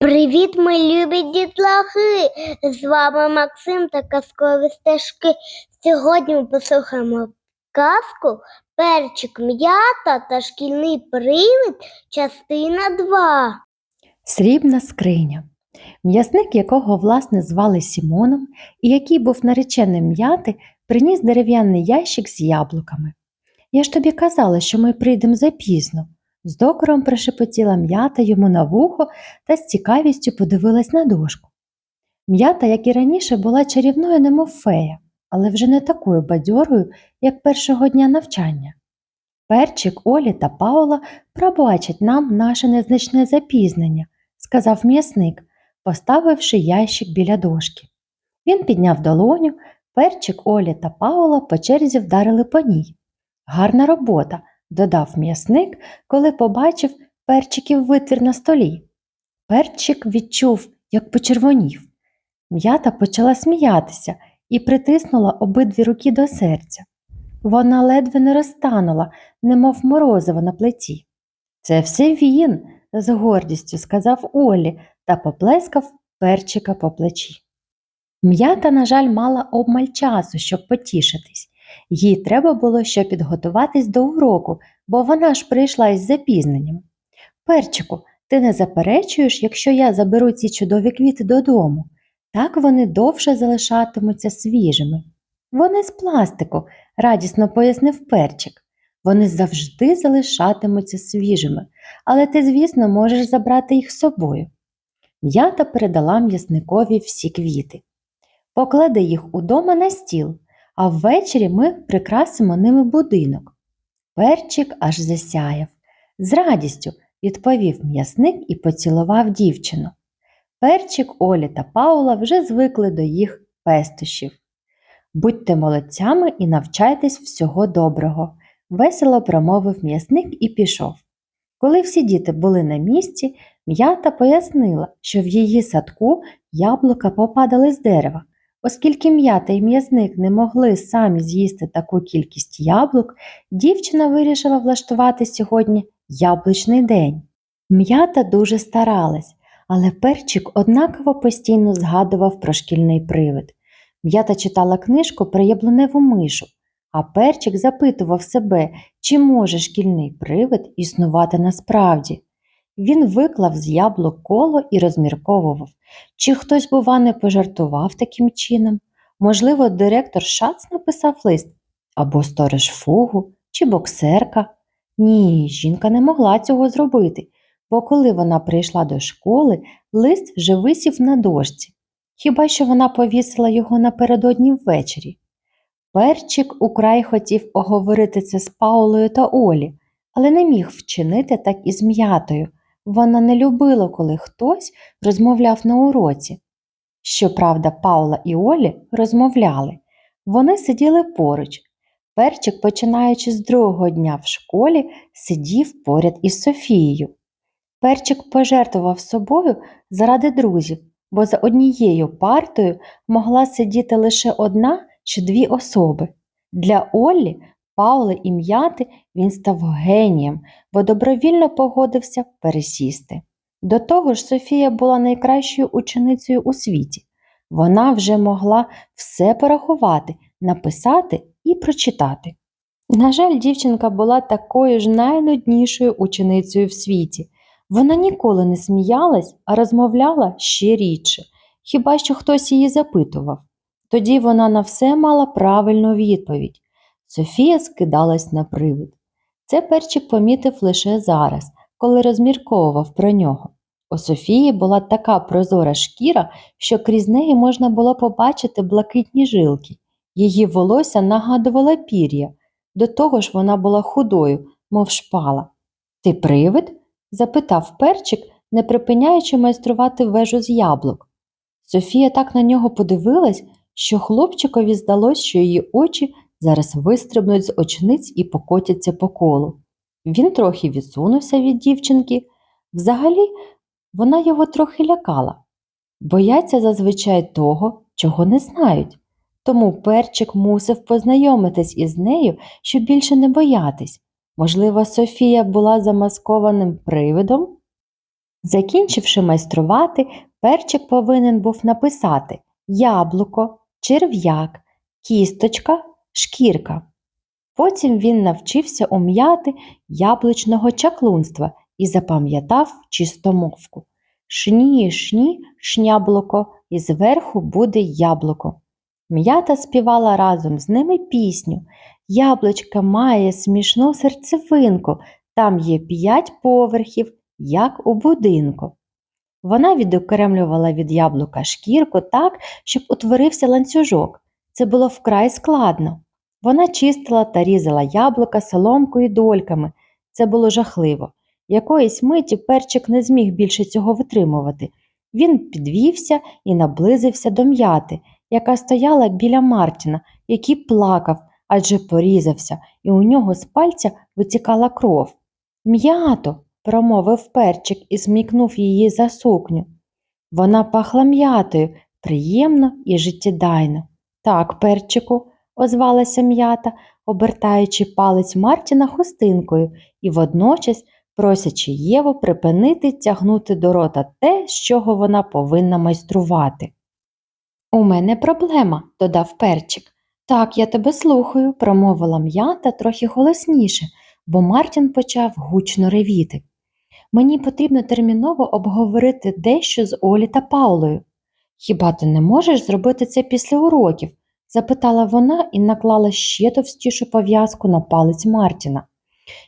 Привіт, мої любі дітлахи! З вами Максим та казкові стежки. Сьогодні ми послухаємо казку Перчик м'ята та шкільний привид, частина 2. Срібна скриня. М'ясник, якого власне звали Сімоном, і який був нареченим м'яти, приніс дерев'яний ящик з яблуками. Я ж тобі казала, що ми прийдемо запізно. З докором прошепотіла м'ята йому на вухо та з цікавістю подивилась на дошку. М'ята, як і раніше, була чарівною, немов фея, але вже не такою бадьорою, як першого дня навчання. Перчик, Олі та Паула пробачать нам наше незначне запізнення, сказав м'ясник, поставивши ящик біля дошки. Він підняв долоню, перчик, Олі та Паула по черзі вдарили по ній. Гарна робота, додав м'ясник, коли побачив перчиків витвір на столі. Перчик відчув, як почервонів. М'ята почала сміятися і притиснула обидві руки до серця. Вона ледве не розтанула, немов морозиво на плиті. Це все він, з гордістю сказав Олі та поплескав перчика по плечі. М'ята, на жаль, мала обмаль часу, щоб потішитись. Їй треба було ще підготуватись до уроку, бо вона ж прийшла із запізненням. Перчику, ти не заперечуєш, якщо я заберу ці чудові квіти додому. Так вони довше залишатимуться свіжими. Вони з пластику, радісно пояснив перчик. Вони завжди залишатимуться свіжими, але ти, звісно, можеш забрати їх з собою. М'ята передала м'ясникові всі квіти. Поклади їх удома на стіл, а ввечері ми прикрасимо ними будинок. Перчик аж засяяв. З радістю відповів м'ясник і поцілував дівчину. Перчик, Олі та Паула вже звикли до їх пестощів. Будьте молодцями і навчайтесь всього доброго, весело промовив м'ясник і пішов. Коли всі діти були на місці, м'ята пояснила, що в її садку яблука попадали з дерева. Оскільки м'ята і м'ясник не могли самі з'їсти таку кількість яблук, дівчина вирішила влаштувати сьогодні яблучний день. М'ята дуже старалась, але перчик однаково постійно згадував про шкільний привид. М'ята читала книжку про яблуневу мишу, а перчик запитував себе, чи може шкільний привид існувати насправді. Він виклав з яблук коло і розмірковував, чи хтось, бува, не пожартував таким чином. Можливо, директор Шац написав лист, або сторож фугу, чи боксерка. Ні, жінка не могла цього зробити, бо коли вона прийшла до школи, лист вже висів на дошці. Хіба що вона повісила його напередодні ввечері. Перчик украй хотів оговорити це з Паулою та Олі, але не міг вчинити так і з м'ятою. Вона не любила, коли хтось розмовляв на уроці. Щоправда, Паула і Олі розмовляли. Вони сиділи поруч. Перчик, починаючи з другого дня в школі, сидів поряд із Софією. Перчик пожертвував собою заради друзів, бо за однією партою могла сидіти лише одна чи дві особи. Для Оллі, Паули і м'яти він став генієм, бо добровільно погодився пересісти. До того ж, Софія була найкращою ученицею у світі. Вона вже могла все порахувати, написати і прочитати. На жаль, дівчинка була такою ж найнуднішою ученицею в світі. Вона ніколи не сміялась, а розмовляла ще рідше, хіба що хтось її запитував. Тоді вона на все мала правильну відповідь. Софія скидалась на привид. Це перчик помітив лише зараз, коли розмірковував про нього. У Софії була така прозора шкіра, що крізь неї можна було побачити блакитні жилки. Її волосся нагадувало пір'я. До того ж вона була худою, мов шпала. Ти привид? запитав перчик, не припиняючи майструвати вежу з яблук. Софія так на нього подивилась, що хлопчикові здалось, що її очі зараз вистрибнуть з очниць і покотяться по колу. Він трохи відсунувся від дівчинки. Взагалі, вона його трохи лякала. Бояться зазвичай того, чого не знають. Тому перчик мусив познайомитись із нею, щоб більше не боятись. Можливо, Софія була замаскованим привидом? Закінчивши майструвати, перчик повинен був написати яблуко, черв'як, кісточка, шкірка. Потім він навчився ум'яти яблучного чаклунства і запам'ятав чистомовку. Шні, шні, шняблуко, і зверху буде яблуко. М'ята співала разом з ними пісню. Яблучка має смішну серцевинку, там є п'ять поверхів, як у будинку. Вона відокремлювала від яблука шкірку так, щоб утворився ланцюжок. Це було вкрай складно. Вона чистила та різала яблука соломкою дольками. Це було жахливо. Якоїсь миті перчик не зміг більше цього витримувати. Він підвівся і наблизився до м'яти, яка стояла біля Мартіна, який плакав, адже порізався, і у нього з пальця витікала кров. М'ято, промовив перчик і змікнув її за сукню. Вона пахла м'ятою, приємно і життєдайно. Так, перчику, озвалася м'ята, обертаючи палець Мартіна хустинкою і водночас просячи Єву припинити тягнути до рота те, з чого вона повинна майструвати. У мене проблема, додав перчик. Так, я тебе слухаю, промовила м'ята трохи голосніше, бо Мартін почав гучно ревіти. Мені потрібно терміново обговорити дещо з Олі та Паулою. Хіба ти не можеш зробити це після уроків? Запитала вона і наклала ще товстішу пов'язку на палець Мартіна.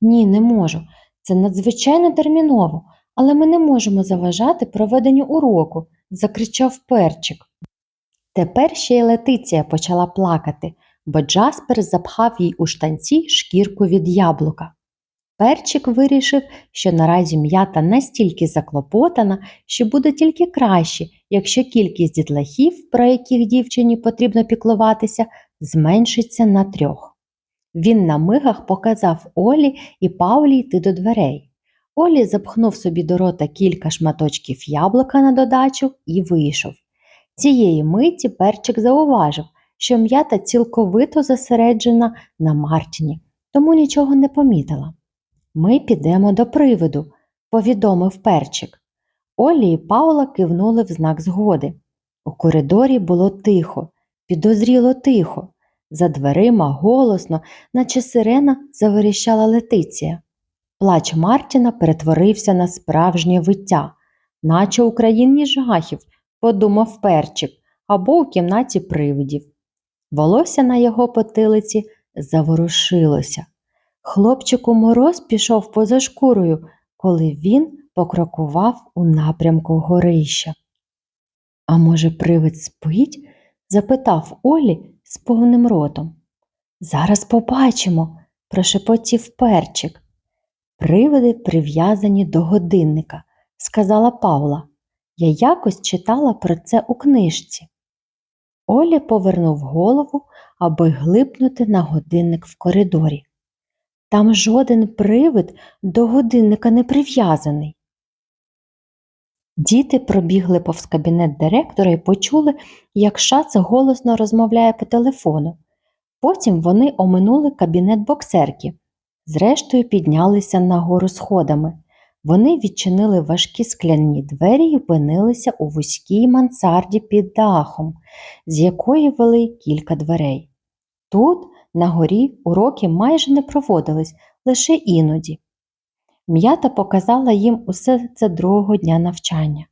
Ні, не можу. Це надзвичайно терміново, але ми не можемо заважати проведенню уроку, закричав перчик. Тепер ще й Летиція почала плакати, бо Джаспер запхав їй у штанці шкірку від яблука. Перчик вирішив, що наразі м'ята настільки заклопотана, що буде тільки краще, якщо кількість дітлахів, про яких дівчині потрібно піклуватися, зменшиться на трьох. Він на мигах показав Олі і Паулі йти до дверей. Олі запхнув собі до рота кілька шматочків яблука на додачу і вийшов. Цієї миті перчик зауважив, що м'ята цілковито зосереджена на Мартіні, тому нічого не помітила. Ми підемо до приводу, повідомив перчик. Олі і Паула кивнули в знак згоди. У коридорі було тихо, підозріло тихо. За дверима голосно, наче сирена, заверіщала Летиція. Плач Мартіна перетворився на справжнє виття, наче у країні жахів, подумав перчик, або у кімнаті привидів. Волосся на його потилиці заворушилося. Хлопчику мороз пішов поза шкурою, коли він покрокував у напрямку горища. А може, привид спить? запитав Олі з повним ротом. Зараз побачимо, прошепотів перчик. Привиди прив'язані до годинника, сказала Павла. Я якось читала про це у книжці. Олі повернув голову, аби глипнути на годинник в коридорі. Там жоден привид до годинника не прив'язаний. Діти пробігли повз кабінет директора і почули, як шац голосно розмовляє по телефону. Потім вони оминули кабінет боксерки. Зрештою, піднялися нагору сходами. Вони відчинили важкі скляні двері і опинилися у вузькій мансарді під дахом, з якої вели кілька дверей. Тут, на горі, уроки майже не проводились, лише іноді. М'ята показала їм усе це другого дня навчання.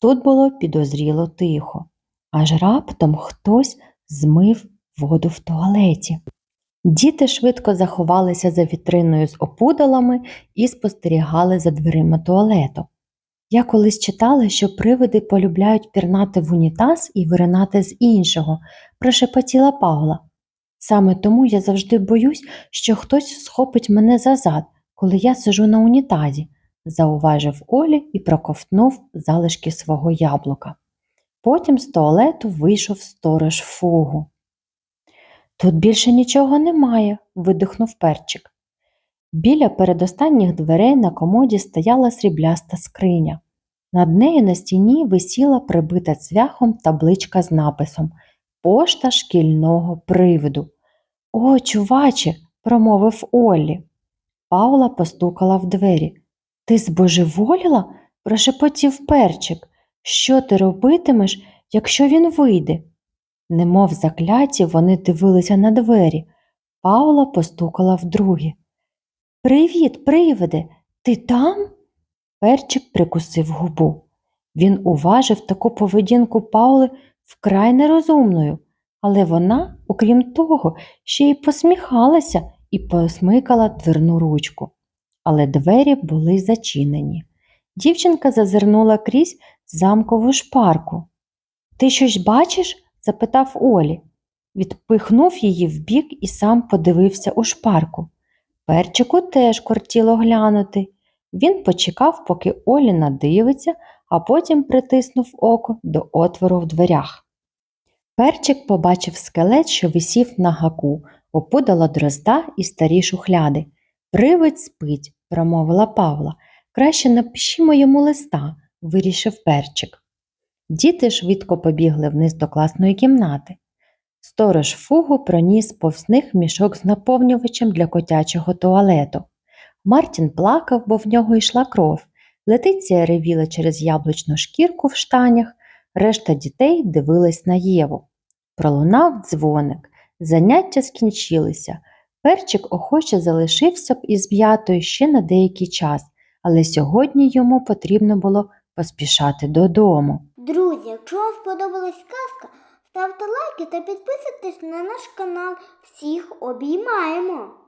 Тут було підозріло тихо, аж раптом хтось змив воду в туалеті. Діти швидко заховалися за вітриною з опудалами і спостерігали за дверима туалету. Я колись читала, що привиди полюбляють пірнати в унітаз і виринати з іншого, прошепотіла Павла. Саме тому я завжди боюсь, що хтось схопить мене за зад, коли я сижу на унітазі, зауважив Олі і проковтнув залишки свого яблука. Потім з туалету вийшов сторож фугу. Тут більше нічого немає, видихнув перчик. Біля передостанніх дверей на комоді стояла срібляста скриня. Над нею на стіні висіла прибита цвяхом табличка з написом Пошта шкільного привиду. О, чуваче, промовив Оллі. Паула постукала в двері. Ти збожеволіла? прошепотів перчик. Що ти робитимеш, якщо він вийде? Немов закляті, вони дивилися на двері. Паула постукала вдруге. Привіт, привиде, ти там? Перчик прикусив губу. Він уважив таку поведінку Паули вкрай нерозумною, але вона, окрім того, ще й посміхалася і посмикала дверну ручку. Але двері були зачинені. Дівчинка зазирнула крізь замкову шпарку. Ти щось бачиш? запитав Олі. Відпихнув її вбік і сам подивився у шпарку. Перчику теж кортіло глянути. Він почекав, поки Олі надивиться, а потім притиснув око до отвору в дверях. Перчик побачив скелет, що висів на гаку, опудало дрозда і старі шухляди. Привид спить, промовила Павла. Краще напишімо йому листа, вирішив перчик. Діти швидко побігли вниз до класної кімнати. Сторож фугу проніс повз них мішок з наповнювачем для котячого туалету. Мартін плакав, бо в нього йшла кров. Летиція ревіла через яблучну шкірку в штанях, решта дітей дивилась на Єву. Пролунав дзвоник, заняття скінчилися. Перчик охоче залишився б із м'ятою ще на деякий час, але сьогодні йому потрібно було поспішати додому. Друзі, якщо вам сподобалась казка, ставте лайки та підписуйтесь на наш канал. Всіх обіймаємо!